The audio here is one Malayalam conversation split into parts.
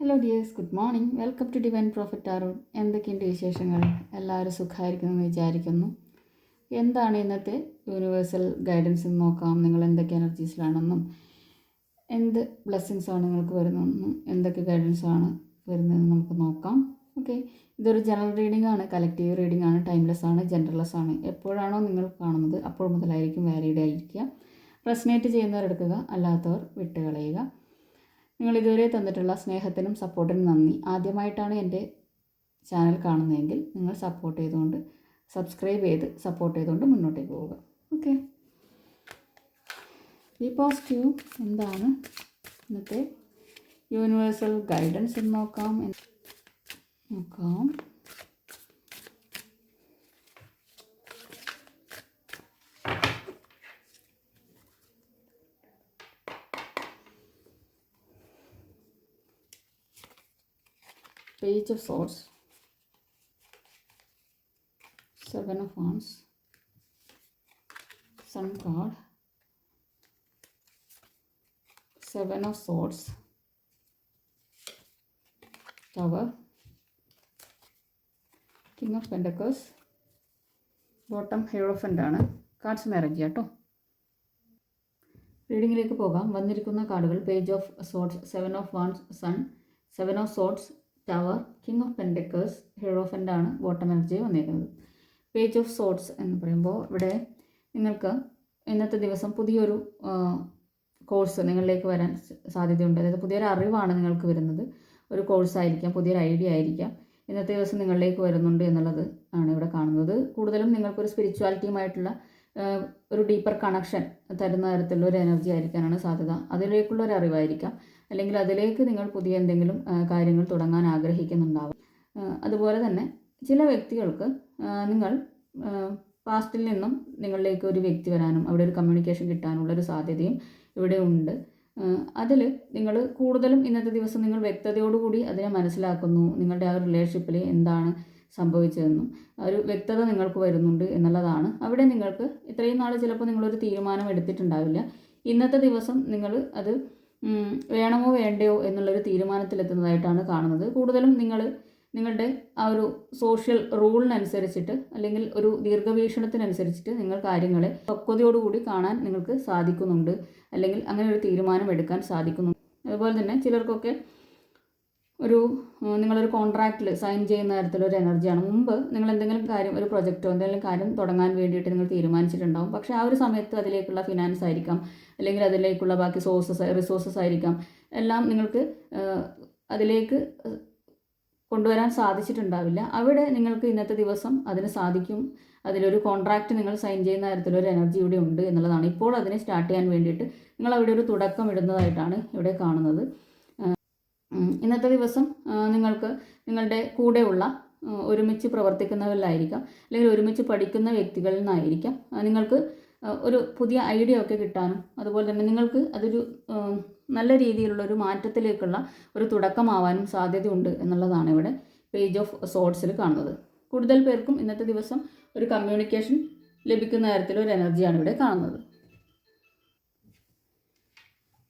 Hello dears good morning welcome to divine prophet Aroon എന്തൊക്കെയുണ്ട് വിശേഷങ്ങൾ? എല്ലാവരും സുഖമായിരിക്കുമെന്ന് വിചാരിക്കുന്നു. എന്താണ് ഇന്നത്തെ യൂണിവേഴ്സൽ ഗൈഡൻസ് എന്ന് നോക്കാം. നിങ്ങൾ എന്തൊക്കെ എനർജീസിലാണെന്നും എന്ത് ബ്ലെസ്സിങ്സ് ആണ് നിങ്ങൾക്ക് വരുന്നതെന്നും എന്തൊക്കെ ഗൈഡൻസ് ആണ് വരുന്നതെന്ന് നമുക്ക് നോക്കാം. ഓക്കെ ഇതൊരു ജനറൽ റീഡിംഗ് ആണ്. കലക്റ്റീവ് റീഡിംഗ് ആണ്. ടൈംലെസ് ആണ്. ജെൻഡർലെസ് ആണ്. എപ്പോഴാണോ നിങ്ങൾ കാണുന്നത് അപ്പോൾ മുതലായിരിക്കും വാലിഡ് ആയിരിക്കുക. റെസിനേറ്റ് ചെയ്യുന്നവർ എടുക്കുക അല്ലാത്തവർ വിട്ടുകളയുക. നിങ്ങൾ ഇതുവരെ തന്നിട്ടുള്ള സ്നേഹത്തിനും സപ്പോർട്ടിനും നന്ദി. ആദ്യമായിട്ടാണ് എന്റെ ചാനൽ കാണുന്നതെങ്കിൽ നിങ്ങൾ സപ്പോർട്ട് ചെയ്തുകൊണ്ട് സബ്സ്ക്രൈബ് ചെയ്ത് സപ്പോർട്ട് ചെയ്തുകൊണ്ട് മുന്നോട്ടേക്ക് പോവുക. ഓക്കെ ബി പോസിറ്റീവ് എന്താണ് ഇന്നത്തെ യൂണിവേഴ്സൽ ഗൈഡൻസ് നോക്കാം. നോക്കാം. Page of Swords, Seven of Wands, Sun card, Seven of Swords, Tower, King of Pentacles, bottom hierophant ആണ് കാർഡ്സ് മാരേജ് കേട്ടോ റീഡിങ്ങിലേക്ക് പോകാം. വന്നിരിക്കുന്ന കാർഡുകൾ page of swords seven of wands sun seven of swords tower king of pentacles hierophant ആണ് ബോട്ടം എനർജി വന്നിരിക്കുന്നത്. പേജ് ഓഫ് സോട്ട്സ് എന്ന് പറയുമ്പോൾ ഇവിടെ നിങ്ങൾക്ക് ഇന്നത്തെ ദിവസം പുതിയൊരു കോഴ്സ് നിങ്ങളിലേക്ക് വരാൻ സാധ്യതയുണ്ട്. അതായത് പുതിയൊരു അറിവാണ് നിങ്ങൾക്ക് വരുന്നത്. ഒരു കോഴ്സായിരിക്കാം പുതിയൊരു ഐഡിയ ആയിരിക്കാം. ഇന്നത്തെ ദിവസം നിങ്ങളിലേക്ക് വരുന്നുണ്ട് എന്നുള്ളത് ആണ് ഇവിടെ കാണുന്നത്. കൂടുതലും നിങ്ങൾക്കൊരു സ്പിരിച്വാലിറ്റിയുമായിട്ടുള്ള ഒരു ഡീപ്പർ കണക്ഷൻ തരുന്ന തരത്തിലുള്ള ഒരു എനർജി ആയിരിക്കാനാണ് സാധ്യത. അതിലേക്കുള്ള ഒരു അറിവായിരിക്കാം. അല്ലെങ്കിൽ അതിലേക്ക് നിങ്ങൾ പുതിയ എന്തെങ്കിലും കാര്യങ്ങൾ തുടങ്ങാൻ ആഗ്രഹിക്കുന്നുണ്ടാവും. അതുപോലെ തന്നെ ചില വ്യക്തികൾക്ക് നിങ്ങൾ പാസ്റ്റിൽ നിന്നും നിങ്ങളിലേക്ക് ഒരു വ്യക്തി വരാനും അവിടെ ഒരു കമ്മ്യൂണിക്കേഷൻ കിട്ടാനുള്ള ഒരു സാധ്യതയും ഇവിടെ ഉണ്ട്. അതിൽ നിങ്ങൾ കൂടുതലും ഇന്നത്തെ ദിവസം നിങ്ങൾ വ്യക്തതയോടുകൂടി അതിനെ മനസ്സിലാക്കുന്നു. നിങ്ങളുടെ ആ റിലേഷൻഷിപ്പിൽ എന്താണ് സംഭവിച്ചതെന്നും ഒരു വ്യക്തത നിങ്ങൾക്ക് വരുന്നുണ്ട് എന്നുള്ളതാണ്. അവിടെ നിങ്ങൾക്ക് ഇത്രയും നാൾ ചിലപ്പോൾ നിങ്ങളൊരു തീരുമാനം എടുത്തിട്ടുണ്ടാവില്ല. ഇന്നത്തെ ദിവസം നിങ്ങൾ അത് വേണമോ വേണ്ടയോ എന്നുള്ളൊരു തീരുമാനത്തിലെത്തുന്നതായിട്ടാണ് കാണുന്നത്. കൂടുതലും നിങ്ങൾ നിങ്ങളുടെ ആ ഒരു സോഷ്യൽ റൂളിനനുസരിച്ചിട്ട് അല്ലെങ്കിൽ ഒരു ദീർഘവീക്ഷണത്തിനനുസരിച്ചിട്ട് നിങ്ങൾ കാര്യങ്ങളെ പക്വതയോടുകൂടി കാണാൻ നിങ്ങൾക്ക് സാധിക്കുന്നുണ്ട്. അല്ലെങ്കിൽ അങ്ങനെ ഒരു തീരുമാനം എടുക്കാൻ സാധിക്കുന്നുണ്ട്. അതുപോലെ തന്നെ ചിലർക്കൊക്കെ ഒരു നിങ്ങളൊരു കോൺട്രാക്റ്റിൽ സൈൻ ചെയ്യുന്ന തരത്തിലൊരു എനർജിയാണ് മുമ്പ് നിങ്ങൾ എന്തെങ്കിലും കാര്യം ഒരു പ്രൊജക്റ്റോ എന്തെങ്കിലും കാര്യം തുടങ്ങാൻ വേണ്ടിയിട്ട് നിങ്ങൾ തീരുമാനിച്ചിട്ടുണ്ടാവും. പക്ഷേ ആ ഒരു സമയത്ത് അതിലേക്കുള്ള ഫിനാൻസ് ആയിരിക്കാം. അല്ലെങ്കിൽ അതിലേക്കുള്ള ബാക്കി സോഴ്സസ് റിസോഴ്സസ് ആയിരിക്കാം. എല്ലാം നിങ്ങൾക്ക് അതിലേക്ക് കൊണ്ടുവരാൻ സാധിച്ചിട്ടുണ്ടാവില്ല. അവിടെ നിങ്ങൾക്ക് ഇന്നത്തെ ദിവസം അതിന് സാധിക്കും. അതിലൊരു കോൺട്രാക്റ്റ് നിങ്ങൾ സൈൻ ചെയ്യുന്ന തരത്തിലൊരു എനർജി ഇവിടെ ഉണ്ട് എന്നുള്ളതാണ്. ഇപ്പോൾ അതിനെ സ്റ്റാർട്ട് ചെയ്യാൻ വേണ്ടിയിട്ട് നിങ്ങൾ അവിടെ ഒരു തുടക്കം ഇടുന്നതായിട്ടാണ് ഇവിടെ കാണുന്നത്. ഇന്നത്തെ ദിവസം നിങ്ങൾക്ക് നിങ്ങളുടെ കൂടെയുള്ള ഒരുമിച്ച് പ്രവർത്തിക്കുന്നവരിലായിരിക്കാം. അല്ലെങ്കിൽ ഒരുമിച്ച് പഠിക്കുന്ന വ്യക്തികളിൽ നിന്നായിരിക്കാം. നിങ്ങൾക്ക് ഒരു പുതിയ ഐഡിയ ഒക്കെ കിട്ടാനും അതുപോലെ തന്നെ നിങ്ങൾക്ക് അതൊരു നല്ല രീതിയിലുള്ള ഒരു മാറ്റത്തിലേക്കുള്ള ഒരു തുടക്കമാവാനും സാധ്യതയുണ്ട് എന്നുള്ളതാണ് ഇവിടെ പേജ് ഓഫ് സോട്ട്സിൽ കാണുന്നത്. കൂടുതൽ പേർക്കും ഇന്നത്തെ ദിവസം ഒരു കമ്മ്യൂണിക്കേഷൻ ലഭിക്കുന്ന തരത്തിലൊരു എനർജിയാണ് ഇവിടെ കാണുന്നത്.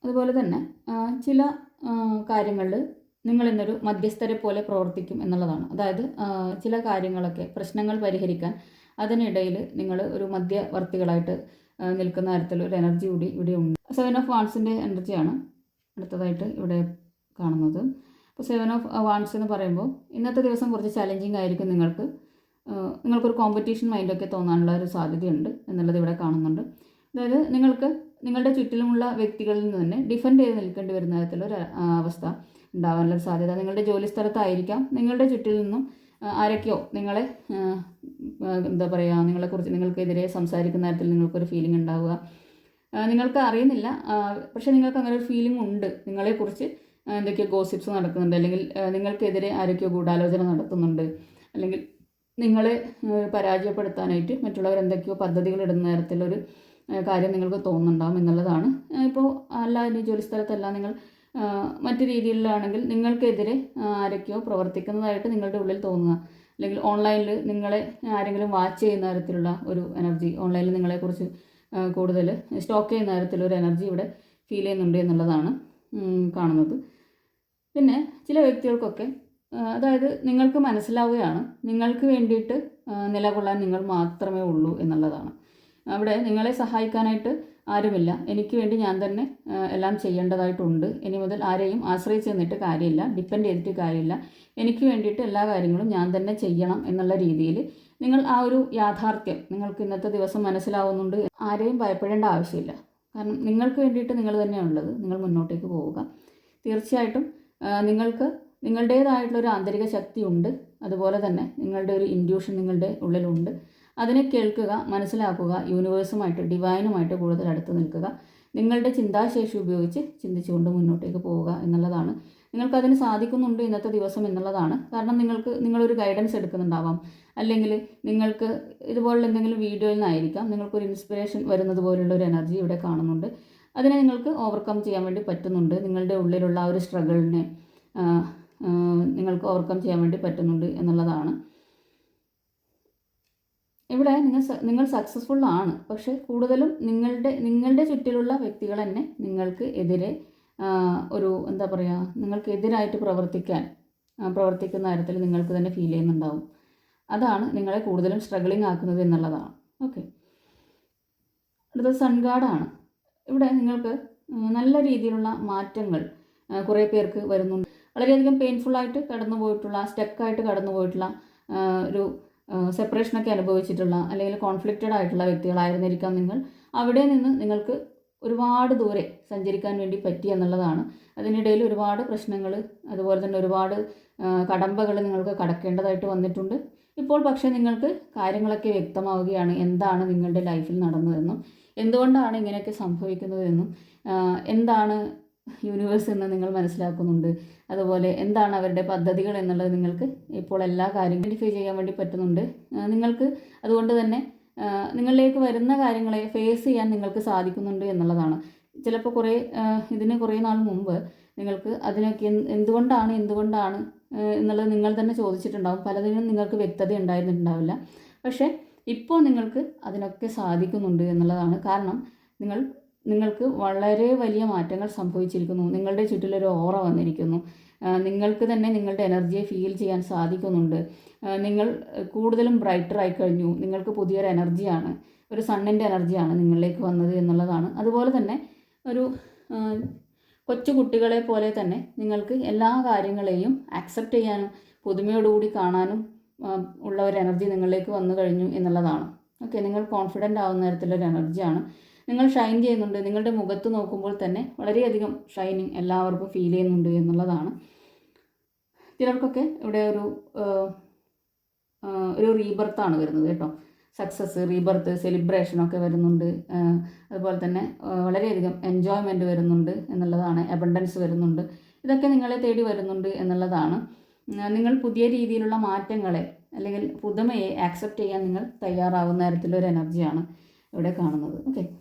അതുപോലെ തന്നെ ചില കാര്യങ്ങളിൽ നിങ്ങൾ ഇന്നൊരു മധ്യസ്ഥരെ പോലെ പ്രവർത്തിക്കും എന്നുള്ളതാണ്. അതായത് ചില കാര്യങ്ങളൊക്കെ പ്രശ്നങ്ങൾ പരിഹരിക്കാൻ അതിനിടയിൽ നിങ്ങൾ ഒരു മധ്യവർത്തികളായിട്ട് നിൽക്കുന്ന തരത്തിലൊരു എനർജി കൂടി ഇവിടെ ഉണ്ട്. സെവൻ ഓഫ് വാൺസിന്റെ എനർജിയാണ് അടുത്തതായിട്ട് ഇവിടെ കാണുന്നത്. അപ്പോൾ സെവൻ ഓഫ് വാൺസ് എന്ന് പറയുമ്പോൾ ഇന്നത്തെ ദിവസം കുറച്ച് ചലഞ്ചിങ് ആയിരിക്കും നിങ്ങൾക്ക്. നിങ്ങൾക്കൊരു കോമ്പറ്റീഷൻ മൈൻഡൊക്കെ തോന്നാനുള്ള ഒരു സാധ്യതയുണ്ട് എന്നുള്ളത് ഇവിടെ കാണുന്നുണ്ട്. അതായത് നിങ്ങൾക്ക് നിങ്ങളുടെ ചുറ്റിലുമുള്ള വ്യക്തികളിൽ നിന്ന് തന്നെ ഡിഫെൻഡ് ചെയ്ത് നിൽക്കേണ്ടി വരുന്ന ഒരു അവസ്ഥ ഉണ്ടാവാനുള്ള സാധ്യത. നിങ്ങളുടെ ജോലി സ്ഥലത്തായിരിക്കാം. നിങ്ങളുടെ ചുറ്റിൽ നിന്നും ആരൊക്കെയോ നിങ്ങളെ എന്താ പറയുക നിങ്ങളെക്കുറിച്ച് നിങ്ങൾക്കെതിരെ സംസാരിക്കുന്ന തരത്തിൽ നിങ്ങൾക്കൊരു ഫീലിംഗ് ഉണ്ടാവുക. നിങ്ങൾക്ക് അറിയുന്നില്ല പക്ഷേ നിങ്ങൾക്ക് അങ്ങനെ ഒരു ഫീലിംഗ് ഉണ്ട്. നിങ്ങളെക്കുറിച്ച് എന്തൊക്കെയോ ഗോസിപ്സ് നടക്കുന്നുണ്ട്. അല്ലെങ്കിൽ നിങ്ങൾക്കെതിരെ ആരൊക്കെയോ ഗൂഢാലോചന നടത്തുന്നുണ്ട്. അല്ലെങ്കിൽ നിങ്ങളെ പരാജയപ്പെടുത്താനായിട്ട് മറ്റുള്ളവർ എന്തൊക്കെയോ പദ്ധതികൾ ഇടുന്ന തരത്തിലൊരു കാര്യം നിങ്ങൾക്ക് തോന്നുന്നുണ്ടാവും എന്നുള്ളതാണ്. ഇപ്പോൾ അല്ല ഇനി ജോലി സ്ഥലത്തല്ല നിങ്ങൾ മറ്റു രീതിയിലാണെങ്കിൽ നിങ്ങൾക്കെതിരെ ആരൊക്കെയോ പ്രവർത്തിക്കുന്നതായിട്ട് നിങ്ങളുടെ ഉള്ളിൽ തോന്നുക. അല്ലെങ്കിൽ ഓൺലൈനിൽ നിങ്ങളെ ആരെങ്കിലും വാച്ച് ചെയ്യുന്ന തരത്തിലുള്ള ഒരു എനർജി ഓൺലൈനിൽ നിങ്ങളെക്കുറിച്ച് കൂടുതൽ സ്റ്റോക്ക് ചെയ്യുന്ന തരത്തിലൊരു എനർജി ഇവിടെ ഫീൽ ചെയ്യുന്നുണ്ട് എന്നുള്ളതാണ് കാണുന്നത്. പിന്നെ ചില വ്യക്തികൾക്കൊക്കെ അതായത് നിങ്ങൾക്ക് മനസ്സിലാവുകയാണ് നിങ്ങൾക്ക് വേണ്ടിയിട്ട് നിലകൊള്ളാൻ നിങ്ങൾ മാത്രമേ ഉള്ളൂ എന്നുള്ളതാണ്. അവിടെ നിങ്ങളെ സഹായിക്കാനായിട്ട് ആരുമില്ല. എനിക്ക് വേണ്ടി ഞാൻ തന്നെ എല്ലാം ചെയ്യേണ്ടതായിട്ടുണ്ട്. ഇനി മുതൽ ആരെയും ആശ്രയിച്ച് നിന്നിട്ട് കാര്യമില്ല ഡിപ്പെൻഡ് ചെയ്തിട്ട് കാര്യമില്ല. എനിക്ക് വേണ്ടിയിട്ട് എല്ലാ കാര്യങ്ങളും ഞാൻ തന്നെ ചെയ്യണം എന്നുള്ള രീതിയിൽ നിങ്ങൾ ആ ഒരു യാഥാർത്ഥ്യം നിങ്ങൾക്ക് ഇന്നത്തെ ദിവസം മനസ്സിലാവുന്നുണ്ട്. ആരെയും ഭയപ്പെടേണ്ട ആവശ്യമില്ല. കാരണം നിങ്ങൾക്ക് വേണ്ടിയിട്ട് നിങ്ങൾ തന്നെയാണുള്ളത് നിങ്ങൾ മുന്നോട്ടേക്ക് പോവുക. തീർച്ചയായിട്ടും നിങ്ങൾക്ക് നിങ്ങൾക്ക് നിങ്ങളുടേതായിട്ടുള്ളൊരു ആന്തരിക ശക്തി ഉണ്ട് അതുപോലെ തന്നെ നിങ്ങളുടെ ഒരു ഇൻഡ്യൂഷൻ നിങ്ങളുടെ ഉള്ളിലുണ്ട്. അതിനെ കേൾക്കുക മനസ്സിലാക്കുക യൂണിവേഴ്സുമായിട്ട് ഡിവൈനുമായിട്ട് കൂടുതൽ അടുത്ത് നിൽക്കുക. നിങ്ങളുടെ ചിന്താശേഷി ഉപയോഗിച്ച് ചിന്തിച്ചുകൊണ്ട് മുന്നോട്ടേക്ക് പോവുക എന്നുള്ളതാണ്. നിങ്ങൾക്കതിന് സാധിക്കുന്നുണ്ട് ഇന്നത്തെ ദിവസം എന്നുള്ളതാണ്. കാരണം നിങ്ങൾക്ക് നിങ്ങളൊരു ഗൈഡൻസ് എടുക്കുന്നുണ്ടാവാം. അല്ലെങ്കിൽ നിങ്ങൾക്ക് ഇതുപോലുള്ള എന്തെങ്കിലും വീഡിയോയിൽ നിന്നായിരിക്കാം. നിങ്ങൾക്കൊരു ഇൻസ്പിറേഷൻ വരുന്നത് പോലുള്ള ഒരു എനർജി ഇവിടെ കാണുന്നുണ്ട്. അതിനെ നിങ്ങൾക്ക് ഓവർകം ചെയ്യാൻ വേണ്ടി പറ്റുന്നുണ്ട്. നിങ്ങളുടെ ഉള്ളിലുള്ള ആ ഒരു സ്ട്രഗിളിനെ നിങ്ങൾക്ക് ഓവർകം ചെയ്യാൻ വേണ്ടി പറ്റുന്നുണ്ട് എന്നുള്ളതാണ്. ഇവിടെ നിങ്ങൾ നിങ്ങൾ സക്സസ്ഫുൾ ആണ്. പക്ഷേ കൂടുതലും നിങ്ങളുടെ നിങ്ങളുടെ ചുറ്റിലുള്ള വ്യക്തികൾ തന്നെ നിങ്ങൾക്ക് എതിരെ ഒരു എന്താ പറയുക നിങ്ങൾക്ക് എതിരായിട്ട് പ്രവർത്തിക്കാൻ പ്രവർത്തിക്കുന്ന കാര്യത്തിൽ നിങ്ങൾക്ക് തന്നെ ഫീൽ ചെയ്യുന്നുണ്ടാവും. അതാണ് നിങ്ങളെ കൂടുതലും സ്ട്രഗിളിംഗ് ആക്കുന്നത് എന്നുള്ളതാണ്. ഓക്കെ അടുത്തത് സൺഗാർഡാണ് ഇവിടെ നിങ്ങൾക്ക് നല്ല രീതിയിലുള്ള മാറ്റങ്ങൾ കുറേ പേർക്ക് വരുന്നുണ്ട്. വളരെയധികം പെയിൻഫുള്ളായിട്ട് കടന്നു പോയിട്ടുള്ള സ്റ്റക്കായിട്ട് കടന്നു പോയിട്ടുള്ള ഒരു സെപ്പറേഷനൊക്കെ അനുഭവിച്ചിട്ടുള്ള അല്ലെങ്കിൽ കോൺഫ്ലിക്റ്റഡ് ആയിട്ടുള്ള വ്യക്തികളായിരുന്നിരിക്കാം നിങ്ങൾ. അവിടെ നിന്ന് നിങ്ങൾക്ക് ഒരുപാട് ദൂരെ സഞ്ചരിക്കാൻ വേണ്ടി പറ്റി എന്നുള്ളതാണ്. അതിനിടയിൽ ഒരുപാട് പ്രശ്നങ്ങൾ അതുപോലെ തന്നെ ഒരുപാട് കടമ്പകൾ നിങ്ങൾക്ക് കടക്കേണ്ടതായിട്ട് വന്നിട്ടുണ്ട്. ഇപ്പോൾ പക്ഷേ നിങ്ങൾക്ക് കാര്യങ്ങളൊക്കെ വ്യക്തമാവുകയാണ് എന്താണ് നിങ്ങളുടെ ലൈഫിൽ നടന്നതെന്നും എന്തുകൊണ്ടാണ് ഇങ്ങനെയൊക്കെ സംഭവിക്കുന്നതെന്നും എന്താണ് യൂണിവേഴ്സ് എന്ന് നിങ്ങൾ മനസ്സിലാക്കുന്നുണ്ട്. അതുപോലെ എന്താണ് അവരുടെ പദ്ധതികൾ എന്നുള്ളത് നിങ്ങൾക്ക് ഇപ്പോൾ എല്ലാ കാര്യങ്ങളും ഐഡന്റിഫൈ ചെയ്യാൻ വേണ്ടി പറ്റുന്നുണ്ട്. നിങ്ങൾക്ക് അതുകൊണ്ട് തന്നെ നിങ്ങളിലേക്ക് വരുന്ന കാര്യങ്ങളെ ഫേസ് ചെയ്യാൻ നിങ്ങൾക്ക് സാധിക്കുന്നുണ്ട് എന്നുള്ളതാണ്. ചിലപ്പോൾ കുറേ ഇതിന് കുറേ നാൾ മുമ്പ് നിങ്ങൾക്ക് അതിനൊക്കെ എന്തുകൊണ്ടാണ് എന്തുകൊണ്ടാണ് എന്നുള്ളത് നിങ്ങൾ തന്നെ ചോദിച്ചിട്ടുണ്ടാവും. പലതിനും നിങ്ങൾക്ക് വ്യക്തത ഉണ്ടായിരുന്നിട്ടുണ്ടാവില്ല. പക്ഷേ ഇപ്പോൾ നിങ്ങൾക്ക് അതിനൊക്കെ സാധിക്കുന്നുണ്ട് എന്നുള്ളതാണ്. കാരണം നിങ്ങൾ നിങ്ങൾക്ക് വളരെ വലിയ മാറ്റങ്ങൾ സംഭവിച്ചിരിക്കുന്നു. നിങ്ങളുടെ ചുറ്റിലൊരു ഓറ വന്നിരിക്കുന്നു. നിങ്ങൾക്ക് തന്നെ നിങ്ങളുടെ എനർജിയെ ഫീൽ ചെയ്യാൻ സാധിക്കുന്നുണ്ട്. നിങ്ങൾ കൂടുതലും ബ്രൈറ്റർ ആയി കഴിഞ്ഞു. നിങ്ങൾക്ക് പുതിയൊരു എനർജിയാണ് ഒരു സണ്ണിന്റെ എനർജിയാണ് നിങ്ങളിലേക്ക് വന്നത് എന്നുള്ളതാണ്. അതുപോലെ തന്നെ ഒരു കൊച്ചു കുട്ടികളെ പോലെ തന്നെ നിങ്ങൾക്ക് എല്ലാ കാര്യങ്ങളെയും ആക്സെപ്റ്റ് ചെയ്യാനും പുതുമയോടുകൂടി കാണാനും ഉള്ള ഒരു എനർജി നിങ്ങളിലേക്ക് വന്നു കഴിഞ്ഞു എന്നുള്ളതാണ്. ഓക്കെ നിങ്ങൾ കോൺഫിഡന്റ് ആവുന്ന തരത്തിലൊരു എനർജിയാണ് നിങ്ങൾ ഷൈൻ ചെയ്യുന്നുണ്ട്. നിങ്ങളുടെ മുഖത്ത് നോക്കുമ്പോൾ തന്നെ വളരെയധികം ഷൈനിങ് എല്ലാവർക്കും ഫീൽ ചെയ്യുന്നുണ്ട് എന്നുള്ളതാണ്. ചിലർക്കൊക്കെ ഇവിടെ ഒരു ഒരു റീബർത്താണ് വരുന്നത് കേട്ടോ. സക്സസ് റീബർത്ത് സെലിബ്രേഷനൊക്കെ വരുന്നുണ്ട്. അതുപോലെ തന്നെ വളരെയധികം എൻജോയ്മെന്റ് വരുന്നുണ്ട് എന്നുള്ളതാണ്. അബണ്ടൻസ് വരുന്നുണ്ട്. ഇതൊക്കെ നിങ്ങളെ തേടി വരുന്നുണ്ട് എന്നുള്ളതാണ്. നിങ്ങൾ പുതിയ രീതിയിലുള്ള മാറ്റങ്ങളെ അല്ലെങ്കിൽ പുതുമയെ ആക്സെപ്റ്റ് ചെയ്യാൻ നിങ്ങൾ തയ്യാറാവുന്ന തരത്തിലൊരു എനർജിയാണ് ഇവിടെ കാണുന്നത്. ഓക്കെ നിങ്ങൾ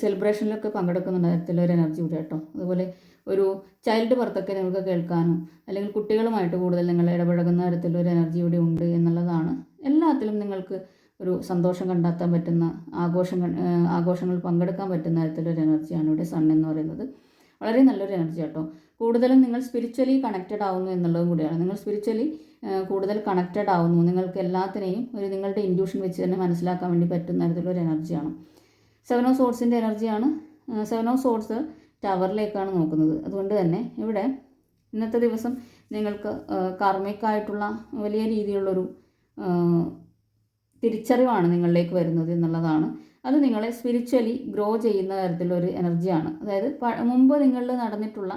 സെലിബ്രേഷനിലൊക്കെ പങ്കെടുക്കുന്നുണ്ട്. തരത്തിലൊരു എനർജി കൂടി കേട്ടോ. അതുപോലെ ഒരു ചൈൽഡ് ബർത്തൊക്കെ നിങ്ങൾക്ക് കേൾക്കാനും അല്ലെങ്കിൽ കുട്ടികളുമായിട്ട് കൂടുതൽ നിങ്ങൾ ഇടപഴകുന്ന തരത്തിലൊരു എനർജി ഇവിടെ ഉണ്ട് എന്നുള്ളതാണ് എല്ലാത്തിലും നിങ്ങൾക്ക് ഒരു സന്തോഷം കണ്ടെത്താൻ പറ്റുന്ന ആഘോഷങ്ങൾ ആഘോഷങ്ങൾ പങ്കെടുക്കാൻ പറ്റുന്ന തരത്തിലൊരു എനർജിയാണ് ഇവിടെ സൺ എന്ന് പറയുന്നത്. വളരെ നല്ലൊരു എനർജി കേട്ടോ കൂടുതലും നിങ്ങൾ സ്പിരിച്വലി കണക്റ്റഡ് ആവുന്നു എന്നുള്ളതും കൂടിയാണ്. നിങ്ങൾ സ്പിരിച്വലി കൂടുതൽ കണക്റ്റഡ് ആവുന്നു. നിങ്ങൾക്ക് എല്ലാത്തിനെയും ഒരു നിങ്ങളുടെ ഇൻഡ്യൂഷൻ വെച്ച് തന്നെ മനസ്സിലാക്കാൻ വേണ്ടി പറ്റുന്ന തരത്തിലൊരു എനർജിയാണ് സെവൻ ഓഫ് സോട്സിന്റെ എനർജിയാണ് സെവൻ ഓഫ് സോഴ്സ് ടവറിലേക്കാണ് നോക്കുന്നത്. അതുകൊണ്ട് തന്നെ ഇവിടെ ഇന്നത്തെ ദിവസം നിങ്ങൾക്ക് കാർമികമായിട്ടുള്ള വലിയ രീതിയിലുള്ളൊരു തിരിച്ചറിവാണ് നിങ്ങളിലേക്ക് വരുന്നത് എന്നുള്ളതാണ്. അത് നിങ്ങളെ സ്പിരിച്വലി ഗ്രോ ചെയ്യുന്ന തരത്തിലൊരു എനർജിയാണ് അതായത് മുമ്പ് നിങ്ങളിൽ നടന്നിട്ടുള്ള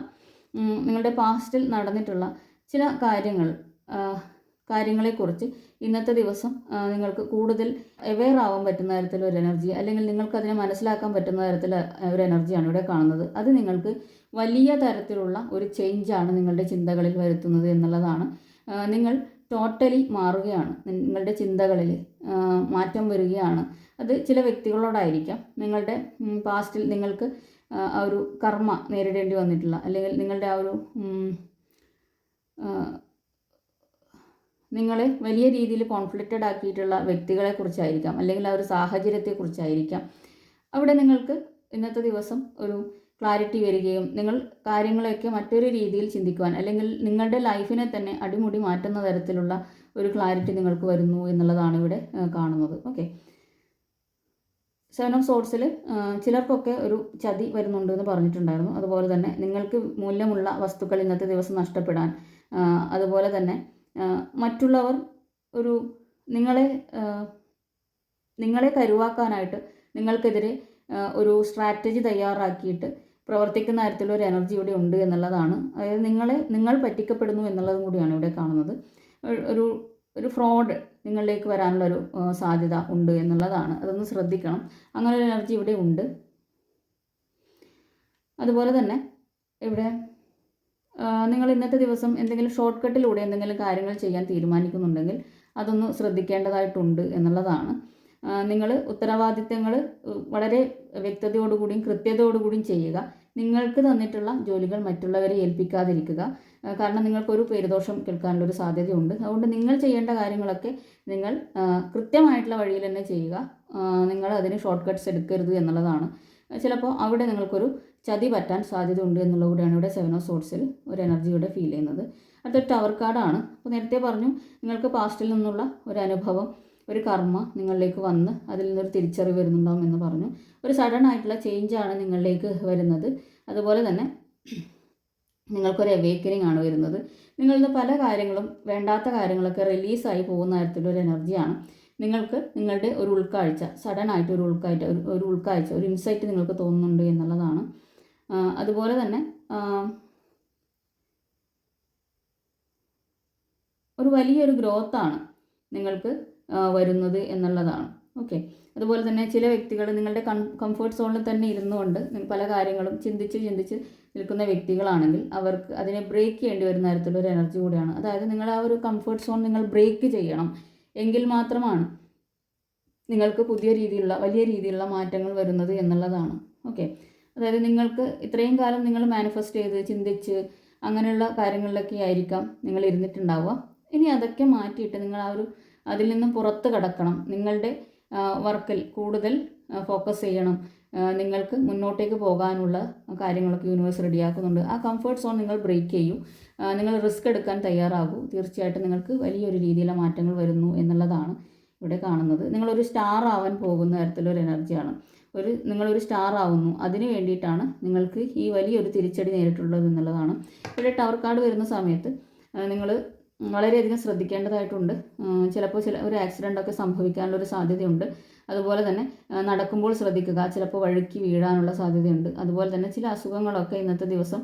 നിങ്ങളുടെ പാസ്റ്റിൽ നടന്നിട്ടുള്ള ചില കാര്യങ്ങൾ കാര്യങ്ങളെക്കുറിച്ച് ഇന്നത്തെ ദിവസം നിങ്ങൾക്ക് കൂടുതൽ അവെയർ ആവാൻ പറ്റുന്ന തരത്തിലൊരു എനർജി അല്ലെങ്കിൽ നിങ്ങൾക്ക് അതിനെ മനസ്സിലാക്കാൻ പറ്റുന്ന തരത്തിൽ ഒരു എനർജിയാണ് ഇവിടെ കാണുന്നത്. അത് നിങ്ങൾക്ക് വലിയ തരത്തിലുള്ള ഒരു ചേഞ്ചാണ് നിങ്ങളുടെ ചിന്തകളിൽ വരുത്തുന്നത് എന്നുള്ളതാണ്. നിങ്ങൾ ടോട്ടലി മാറുകയാണ്. നിങ്ങളുടെ ചിന്തകളിൽ മാറ്റം വരികയാണ്. അത് ചില വ്യക്തികളോടായിരിക്കാം. നിങ്ങളുടെ പാസ്റ്റിൽ നിങ്ങൾക്ക് ഒരു കർമ്മ നേരിടേണ്ടി വന്നിട്ടുള്ള അല്ലെങ്കിൽ നിങ്ങളുടെ ആ ഒരു നിങ്ങളെ വലിയ രീതിയിൽ കോൺഫ്ലിക്റ്റഡ് ആക്കിയിട്ടുള്ള വ്യക്തികളെ കുറിച്ചായിരിക്കാം അല്ലെങ്കിൽ ആ ഒരു സാഹചര്യത്തെക്കുറിച്ചായിരിക്കാം. അവിടെ നിങ്ങൾക്ക് ഇന്നത്തെ ദിവസം ഒരു ക്ലാരിറ്റി വരികയും നിങ്ങൾ കാര്യങ്ങളെയൊക്കെ മറ്റൊരു രീതിയിൽ ചിന്തിക്കുവാൻ അല്ലെങ്കിൽ നിങ്ങളുടെ ലൈഫിനെ തന്നെ അടിമുടി മാറ്റുന്ന തരത്തിലുള്ള ഒരു ക്ലാരിറ്റി നിങ്ങൾക്ക് വരുന്നു എന്നുള്ളതാണ് ഇവിടെ കാണുന്നത്. ഓക്കെ സെവൻ ഓഫ് സോർട്സിൽ ചിലർക്കൊക്കെ ഒരു ചതി വരുന്നുണ്ട് എന്ന് പറഞ്ഞിട്ടുണ്ടായിരുന്നു. അതുപോലെ തന്നെ നിങ്ങൾക്ക് മൂല്യമുള്ള വസ്തുക്കൾ ഇന്നത്തെ ദിവസം നഷ്ടപ്പെടാൻ അതുപോലെ തന്നെ മറ്റുള്ളവർ ഒരു നിങ്ങളെ നിങ്ങളെ കരുവാക്കാനായിട്ട് നിങ്ങൾക്കെതിരെ ഒരു സ്ട്രാറ്റജി തയ്യാറാക്കിയിട്ട് പ്രവർത്തിക്കുന്ന തരത്തിലുള്ള ഒരു എനർജി ഇവിടെ ഉണ്ട് എന്നുള്ളതാണ്. അതായത് നിങ്ങളെ നിങ്ങൾ പറ്റിക്കപ്പെടുന്നു എന്നുള്ളതും കൂടിയാണ് ഇവിടെ കാണുന്നത്. ഒരു- ഒരു ഫ്രോഡ് നിങ്ങളിലേക്ക് വരാനുള്ള ഒരു സാധ്യത ഉണ്ട് എന്നുള്ളതാണ്. അതൊന്ന് ശ്രദ്ധിക്കണം. അങ്ങനെ ഒരു എനർജി ഇവിടെ ഉണ്ട്. അതുപോലെ തന്നെ ഇവിടെ നിങ്ങൾ ഇന്നത്തെ ദിവസം എന്തെങ്കിലും ഷോർട്ട് കട്ടിലൂടെ എന്തെങ്കിലും കാര്യങ്ങൾ ചെയ്യാൻ തീരുമാനിക്കുന്നുണ്ടെങ്കിൽ അതൊന്ന് ശ്രദ്ധിക്കേണ്ടതായിട്ടുണ്ട് എന്നുള്ളതാണ്. നിങ്ങൾ ഉത്തരവാദിത്തങ്ങൾ വളരെ വ്യക്തതയോടുകൂടിയും കൃത്യതയോടുകൂടിയും ചെയ്യുക. നിങ്ങൾക്ക് തന്നിട്ടുള്ള ജോലികൾ മറ്റുള്ളവരെ ഏൽപ്പിക്കാതിരിക്കുക. കാരണം നിങ്ങൾക്കൊരു പേരുദോഷം കേൾക്കാനുള്ള ഒരു സാധ്യതയുണ്ട്. അതുകൊണ്ട് നിങ്ങൾ ചെയ്യേണ്ട കാര്യങ്ങളൊക്കെ നിങ്ങൾ കൃത്യമായിട്ടുള്ള വഴിയിൽ തന്നെ ചെയ്യുക. നിങ്ങൾ അതിന് ഷോർട്ട് കട്ട്സ് എടുക്കരുത് എന്നുള്ളതാണ്. ചിലപ്പോൾ അവിടെ നിങ്ങൾക്കൊരു ചതി പറ്റാൻ സാധ്യത ഉണ്ട് എന്നുള്ള കൂടെയാണ് ഇവിടെ സെവൻ ഓഫ് സോട്സിൽ ഒരു എനർജി ഇവിടെ ഫീൽ ചെയ്യുന്നത്. അടുത്തൊരു ടവർ കാർഡാണ് അപ്പോൾ നേരത്തെ പറഞ്ഞു നിങ്ങൾക്ക് പാസ്റ്റിൽ നിന്നുള്ള ഒരു അനുഭവം ഒരു കർമ്മ നിങ്ങളിലേക്ക് വന്ന് അതിൽ നിന്നൊരു തിരിച്ചറിവ് വരുന്നുണ്ടാവും എന്ന് പറഞ്ഞു. ഒരു സഡൻ ആയിട്ടുള്ള ചേഞ്ചാണ് നിങ്ങളിലേക്ക് വരുന്നത്. അതുപോലെ തന്നെ നിങ്ങൾക്കൊരു അവേക്കനിങ് ആണ് വരുന്നത്. നിങ്ങളിൽ നിന്ന് പല കാര്യങ്ങളും വേണ്ടാത്ത കാര്യങ്ങളൊക്കെ റിലീസായി പോകുന്ന തരത്തിലൊരു എനർജിയാണ് നിങ്ങൾക്ക് നിങ്ങളുടെ ഒരു ഉൾക്കാഴ്ച സഡൻ ആയിട്ട് ഒരു ഉൾക്കാഴ്ച ഒരു ഉൾക്കാഴ്ച ഒരു ഇൻസൈറ്റ് നിങ്ങൾക്ക് തോന്നുന്നുണ്ട് എന്നുള്ളതാണ്. അതുപോലെ തന്നെ ഒരു വലിയൊരു ഗ്രോത്താണ് നിങ്ങൾക്ക് വരുന്നത് എന്നുള്ളതാണ്. ഓക്കെ അതുപോലെ തന്നെ ചില വ്യക്തികൾ നിങ്ങളുടെ കംഫേർട്ട് സോണിൽ തന്നെ ഇരുന്നുകൊണ്ട് പല കാര്യങ്ങളും ചിന്തിച്ച് ചിന്തിച്ച് നിൽക്കുന്ന വ്യക്തികളാണെങ്കിൽ അവർക്ക് അതിനെ ബ്രേക്ക് ചെയ്യേണ്ടി വരുന്ന തരത്തിലുള്ള ഒരു എനർജി കൂടിയാണ്. അതായത് നിങ്ങൾ ആ ഒരു കംഫർട്ട് സോൺ നിങ്ങൾ ബ്രേക്ക് ചെയ്യണം. എങ്കിൽ മാത്രമാണ് നിങ്ങൾക്ക് പുതിയ രീതിയിലുള്ള വലിയ രീതിയിലുള്ള മാറ്റങ്ങൾ വരുന്നത് എന്നുള്ളതാണ്. ഓക്കെ. അതായത് നിങ്ങൾക്ക് ഇത്രയും കാലം നിങ്ങൾ മാനിഫെസ്റ്റ് ചെയ്ത് ചിന്തിച്ച് അങ്ങനെയുള്ള കാര്യങ്ങളിലൊക്കെ ആയിരിക്കാം നിങ്ങൾ ഇരുന്നിട്ടുണ്ടാവുക. ഇനി അതൊക്കെ മാറ്റിയിട്ട് നിങ്ങൾ ആ ഒരു അതിൽ നിന്നും പുറത്ത് കടക്കണം. നിങ്ങളുടെ വർക്കിൽ കൂടുതൽ ഫോക്കസ് ചെയ്യണം. നിങ്ങൾക്ക് മുന്നോട്ടേക്ക് പോകാനുള്ള കാര്യങ്ങളൊക്കെ യൂണിവേഴ്സ് റെഡിയാക്കുന്നുണ്ട് ആ കംഫർട്ട് സോൺ നിങ്ങൾ ബ്രേക്ക് ചെയ്യും. നിങ്ങൾ റിസ്ക് എടുക്കാൻ തയ്യാറാകൂ. തീർച്ചയായിട്ടും നിങ്ങൾക്ക് വലിയൊരു രീതിയിലുള്ള മാറ്റങ്ങൾ വരുന്നു എന്നുള്ളതാണ് ഇവിടെ കാണുന്നത്. നിങ്ങളൊരു സ്റ്റാർ ആവാൻ പോകുന്ന തരത്തിലൊരു എനർജിയാണ് ഒരു നിങ്ങളൊരു സ്റ്റാർ ആവുന്നു. അതിന് വേണ്ടിയിട്ടാണ് നിങ്ങൾക്ക് ഈ വലിയൊരു തിരിച്ചടി നേരിട്ടുള്ളത് എന്നുള്ളതാണ്. ഇവിടെ ടവർ കാർഡ് വരുന്ന സമയത്ത് നിങ്ങൾ വളരെയധികം ശ്രദ്ധിക്കേണ്ടതായിട്ടുണ്ട്. ചിലപ്പോൾ ചില ഒരു ആക്സിഡന്റ് ഒക്കെ സംഭവിക്കാനുള്ളൊരു സാധ്യതയുണ്ട്. അതുപോലെ തന്നെ നടക്കുമ്പോൾ ശ്രദ്ധിക്കുക. ചിലപ്പോൾ വഴുക്കി വീഴാനുള്ള സാധ്യതയുണ്ട്. അതുപോലെ തന്നെ ചില അസുഖങ്ങളൊക്കെ ഇന്നത്തെ ദിവസം